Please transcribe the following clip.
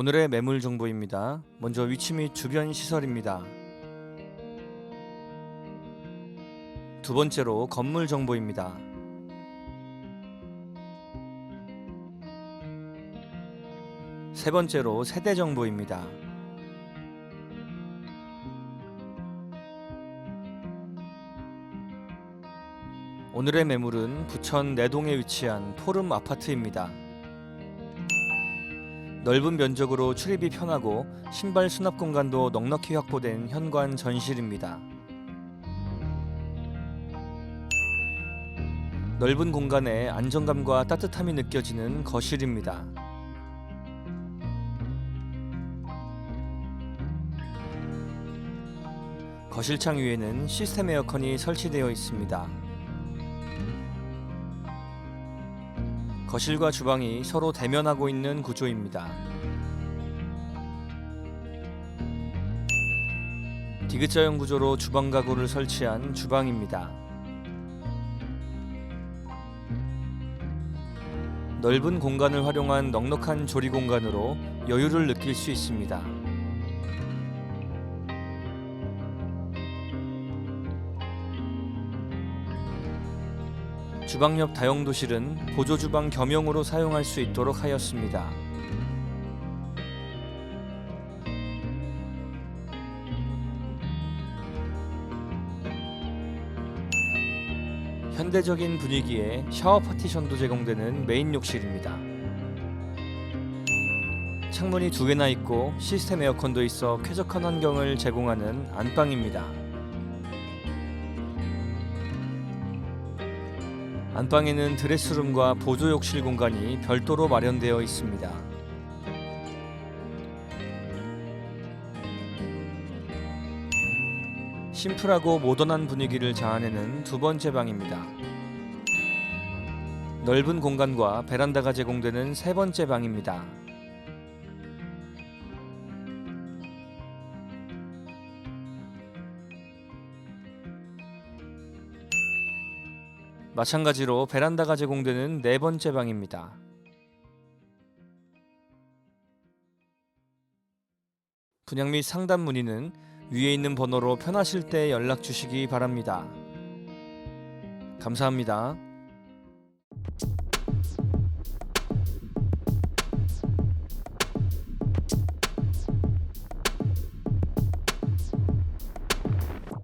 오늘의 매물 정보입니다. 먼저 위치 및 주변 시설입니다. 두 번째로 건물 정보입니다. 세 번째로 세대 정보입니다. 오늘의 매물은 부천 내동에 위치한 포름 아파트입니다. 넓은 면적으로 출입이 편하고 신발 수납 공간도 넉넉히 확보된 현관 전실입니다. 넓은 공간에 안정감과 따뜻함이 느껴지는 거실입니다. 거실창 위에는 시스템 에어컨이 설치되어 있습니다. 거실과 주방이 서로 대면하고 있는 구조입니다. 디귿자형 구조로 주방 가구를 설치한 주방입니다. 넓은 공간을 활용한 넉넉한 조리 공간으로 여유를 느낄 수 있습니다. 주방 옆 다용도실은 보조 주방 겸용으로 사용할 수 있도록 하였습니다. 현대적인 분위기에 샤워 파티션도 제공되는 메인 욕실입니다. 창문이 두 개나 있고 시스템 에어컨도 있어 쾌적한 환경을 제공하는 안방입니다. 안방에는 드레스룸과 보조 욕실 공간이 별도로 마련되어 있습니다. 심플하고 모던한 분위기를 자아내는 두 번째 방입니다. 넓은 공간과 베란다가 제공되는 세 번째 방입니다. 마찬가지로 베란다가 제공되는 네 번째 방입니다. 분양 및 상담 문의는 위에 있는 번호로 편하실 때 연락 주시기 바랍니다. 감사합니다.